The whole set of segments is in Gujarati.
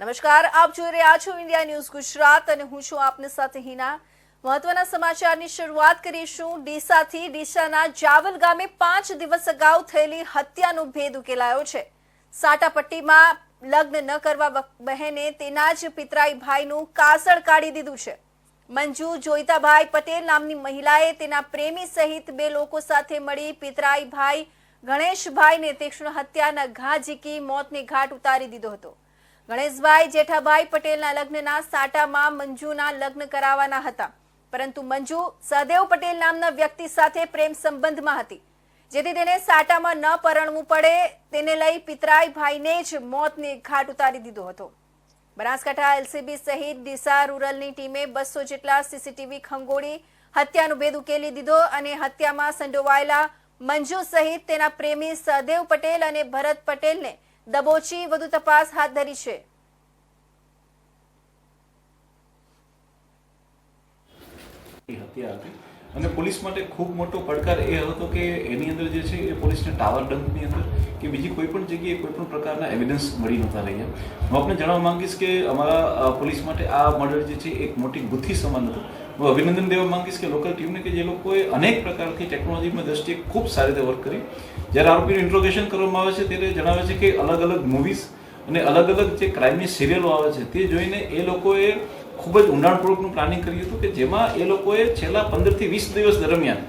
નમસ્કાર, આપ જોઈ રહ્યા છો ઇન્ડિયા ન્યૂઝ ગુજરાત અને હું છું આપની સાથે હિના. મહત્વના સમાચારની શરૂઆત કરીશું. ડીસાથી ડીસાના જાવલ ગામે પાંચ દિવસ અગાઉ થયેલી હત્યાનો ભેદ ઉકેલાયો છે. સાટાપટ્ટીમાં લગ્ન ન કરવા બહેને તેના જ પિતરાઈ ભાઈનું કાસળ કાઢી દીધું છે. મંજુ જોઈતાભાઈ પટેલ નામની મહિલાએ તેના પ્રેમી સહિત બે લોકો સાથે મળી પિતરાઈ ભાઈ ગણેશભાઈને તીક્ષ્ણ હત્યાના ઘા ઝીકી મોતને ઘાટ ઉતારી દીધો હતો. ગણેશભાઈ જેઠાભાઈ પટેલના લગ્નના સાટામાં મંજુના લગ્ન કરાવવાના હતા. પરંતુ મંજુ સહદેવ પટેલ નામના વ્યક્તિ સાથે પ્રેમ સંબંધમાં હતી. જેથી તેને સાટામાં ન પરણવું પડે, તેને લઈ પિતરાઈ ભાઈને જ મોતને ઘાટ ઉતારી દીધો હતો. બનાસકાંઠા એલસીબી સહિત ડીસા રૂરલની ટીમે બસો જેટલા સીસીટીવી ખંગોળી હત્યાનો ભેદ ઉકેલી દીધો અને હત્યામાં સંડોવાયેલા મંજુ સહિત તેના પ્રેમી સહદેવ પટેલ અને ભરત પટેલને દબોચી વધુ તપાસ હાથ ધરી છે. અને પોલીસ માટે ખૂબ મોટો પડકાર એ હતો કે એની અંદર જે છે એ પોલીસને ટાવર ડંપની અંદર કે બીજી કોઈ પણ જગ્યાએ કોઈ પણ પ્રકારના એવિડન્સ મળી નહોતા રહ્યા. હું આપને જણાવવા માંગીશ કે અમારા પોલીસ માટે આ મર્ડર જે છે એક મોટી ગુથ્થી સમાન હતું. હું અભિનંદન દેવા માંગીશ કે લોકલ ટીમને કે જે લોકોએ અનેક પ્રકારથી ટેકનોલોજીમાં દ્રષ્ટિએ ખૂબ સારી રીતે વર્ક કરી. જ્યારે આરોપીનું ઇન્ટ્રોગેશન કરવામાં આવે છે, ત્યારે જણાવે છે કે અલગ અલગ મૂવીઝ અને અલગ અલગ જે ક્રાઇમની સિરિયલો આવે છે, તે જોઈને એ લોકોએ ખૂબ જ ઊંડાણપૂર્વકનું પ્લાનિંગ કર્યું હતું કે જેમાં એ લોકોએ છેલ્લા પંદરથી વીસ દિવસ દરમિયાન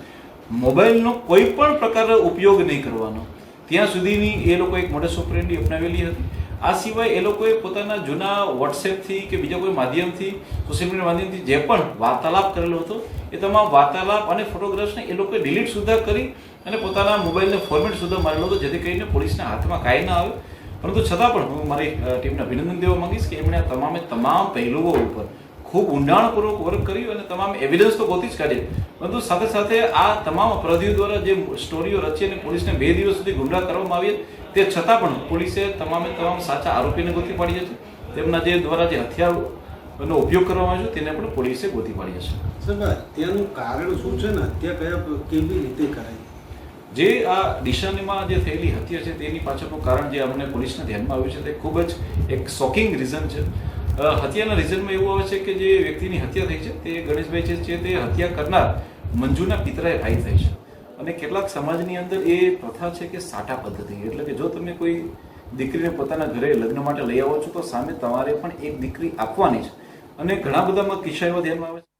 મોબાઈલનો કોઈ પણ પ્રકારનો ઉપયોગ નહીં કરવાનો. ત્યાં સુધીની એ લોકો એક મોડસ ઓપરેન્ડી અપનાવેલી હતી. આ સિવાય એ લોકોએ પોતાના જૂના વોટ્સએપથી કે બીજા કોઈ માધ્યમથી સોશિયલ મીડિયા માધ્યમથી જે પણ વાર્તાલાપ કરેલો હતો, એ તમામ વાર્તાલાપ અને ફોટોગ્રાફ્સને એ લોકોએ ડિલીટ સુધા કરી અને પોતાના મોબાઈલને ફોર્મેટ સુધા મારેલો હતો, જેથી કરીને પોલીસના હાથમાં કાંઈ ના આવે. પરંતુ છતાં પણ હું મારી ટીમને અભિનંદન દેવા માંગીશ કે એમણે તમામે તમામ પહેલુઓ ઉપર ખૂબ ઊંડાણપૂર્વક વર્ક કર્યું અને તમામ એવિડન્સ તો ગોતી જ કાઢી પરંતુ સાથે સાથે આ તમામ અપરાધીઓ દ્વારા જે સ્ટોરીઓ રચી અને પોલીસને બે દિવસ સુધી ગુમરાહ કરવામાં આવી તે છતાં પણ પોલીસે તમામે તમામ સાચા આરોપીને ગોતી પાડ્યા છે. તેમના જે દ્વારા જે હથિયારનો ઉપયોગ કરવામાં આવ્યો તેને પણ પોલીસે ગોતી પાડ્યા છે. સાહેબ હત્યાનું કારણ શું છે ને? હત્યા કયા કેવી રીતે કરાય? જે આ દિશાનીમાં જે થયેલી હત્યા છે તેની પાછળનું કારણ જે અમને પોલીસના ધ્યાનમાં આવ્યું છે તે ખૂબ જ એક શોકિંગ રીઝન છે. હત્યાના રીઝનમાં એવું આવે છે કે જે વ્યક્તિની હત્યા થઈ છે, તે ગણેશભાઈ છે, જે તે હત્યા કરનાર મંજુના પિતરાએ ભાઈ થઈ છે. અને કેટલાક સમાજની અંદર એ પ્રથા છે કે સાટા પદ્ધતિ. એટલે કે જો તમે કોઈ દીકરીને પોતાના ઘરે લગ્ન માટે લઈ આવો છો, તો સામે તમારે પણ એક દીકરી આપવાની છે. અને ઘણા બધામાં કિસ્સા એવા ધ્યાનમાં આવે છે